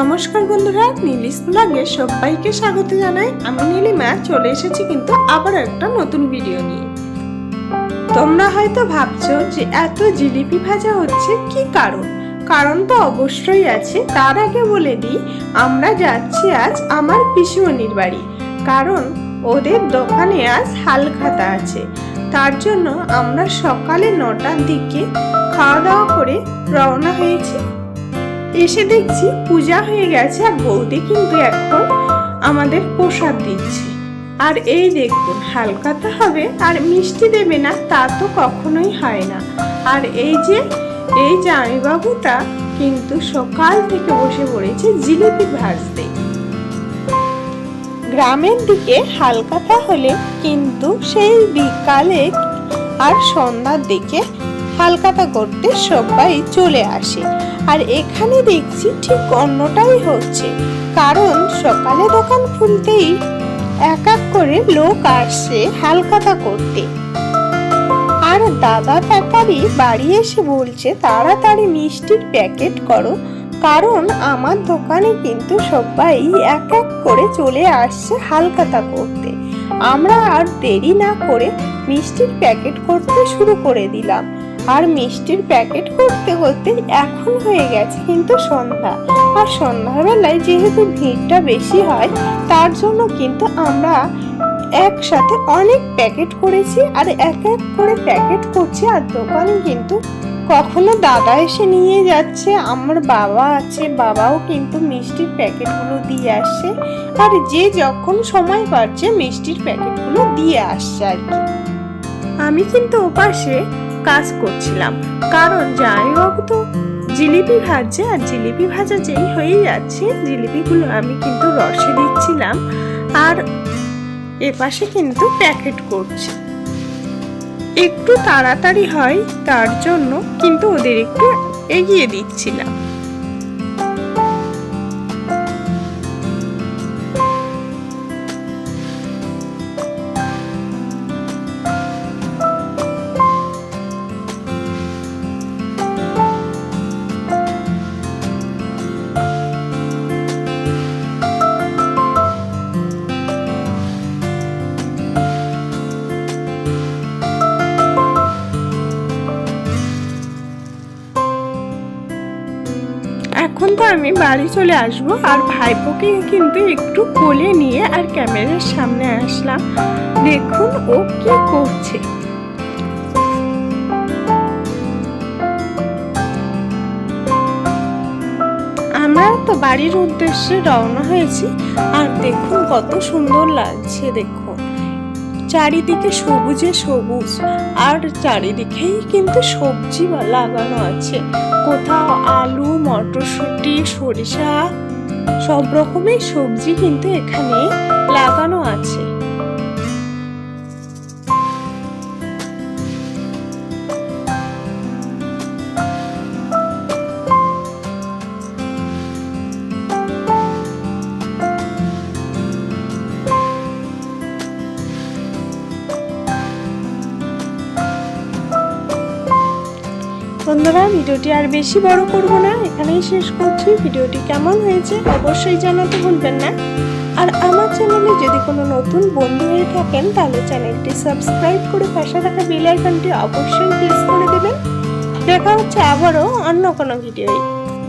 নমস্কার বন্ধুরা নীলিস ব্লগে সবাইকে স্বাগত জানাই। আমি নীলিমা, চলে এসেছি কিন্তু আবার একটা নতুন ভিডিও নিয়ে। তোমরা হয়তো ভাবছ যে এত জিলিপি ভাজা হচ্ছে কি কারণ? কারণ তো অবশ্যই আছে। তার আগে বলে দিই, আমরা যাচ্ছি আজ আমার পিসিমণির বাড়ি। কারণ ওদের দোকানে আজ হালখাতা আছে। তার জন্য আমরা সকালে নটার দিকে খাওয়া দাওয়া করে রওনা হয়েছি। এসে দেখছি পূজা হয়ে গেছে আর বৌদি কিন্তু এখন আমাদের প্রসাদ দিচ্ছে। আর এই দেখুন, হালকাতা হবে আর মিষ্টি দেবে না, তা তো কখনোই হয় না। আর এই যে, এই জামাইবাবুটা কিন্তু সকাল থেকে বসে পড়েছে জিলিপি ভাজতে। গ্রামের দিকে হালকাতা হলে কিন্তু সেই বিকালে আর সন্ধ্যার দিকে হালকাতা করতে সবাই চলে আসে। আর এখানে দেখছি ঠিক অন্যটাই হচ্ছে। কারণ সকালে দোকান খুলতেই এক এক করে লোক আসছে হালকাতা করতে। আর দাদা তাড়াতাড়ি বাড়ি এসে বলছে, তাড়াতাড়ি মিষ্টির প্যাকেট করো। কারণ আমার দোকানে কিন্তু সবাই এক এক করে চলে আসছে হালকাতা করতে। আমরা আর দেরি না করে মিষ্টির প্যাকেট করতে শুরু করে দিলাম। আর মিষ্টির প্যাকেট করতে করতে এখন হয়ে গেছে কিন্তু সন্ধ্যা। আর সন্ধ্যাবেলায় যেহেতু ভিড়টা বেশি হয়, তার জন্য কিন্তু আমরা একসাথে অনেক প্যাকেট করেছি আর এক এক করে প্যাকেট করছি আর দোকানে কিন্তু কখনো দাদা এসে নিয়ে যাচ্ছে, আমার বাবা আছে, বাবাও কিন্তু মিষ্টির প্যাকেটগুলো দিয়ে আসছে। আর যে যখন সময় পাচ্ছে, মিষ্টির প্যাকেটগুলো দিয়ে আসছে আর কি। আমি কিন্তু ওপাশে কাজ করছিলাম। কারণ যাই হোক তো, জিলিপি ভাজছে আর জিলিপি ভাজা যেই হয়ে যাচ্ছে, জিলিপিগুলো আমি কিন্তু রসে দিচ্ছিলাম আর এপাশে কিন্তু প্যাকেট করছি। একটু তাড়াতাড়ি হয় তার জন্য কিন্তু ওদের একটু এগিয়ে দিচ্ছিলাম। এখন তো আমি বাড়ি চলে আসব আর ভাইপোকে কিন্তু একটু কোলে নিয়ে আর ক্যামেরার সামনে আসলাম। দেখুন ও কি করছে। আমরা তো বাড়ির উদ্দেশ্যে রওনা হয়েছি আর দেখুন কত সুন্দর লাগছে, দেখুন। চারিদিকে সবুজে সবুজ, আর চারিদিকেই কিন্তু সবজি লাগানো আছে। কোথাও আলু, মটরশুঁটি, সরিষা, সব রকমের সবজি কিন্তু এখানে লাগানো আছে। বন্ধুরা, ভিডিওটি আর বেশি বড় করব না। এখানেই শেষ করছি। ভিডিওটি কেমন হয়েছে অবশ্যই জানাতে ভুলবেন না। আর আমার চ্যানেলে যদি কোনো নতুন বন্ধু হয়ে থাকেন, তাহলে চ্যানেলটি সাবস্ক্রাইব করে পাশে থাকা বেল আইকনটি অবশ্যই প্রেস করে দেবেন। দেখা হচ্ছে আবারও অন্য কোনো ভিডিওয়।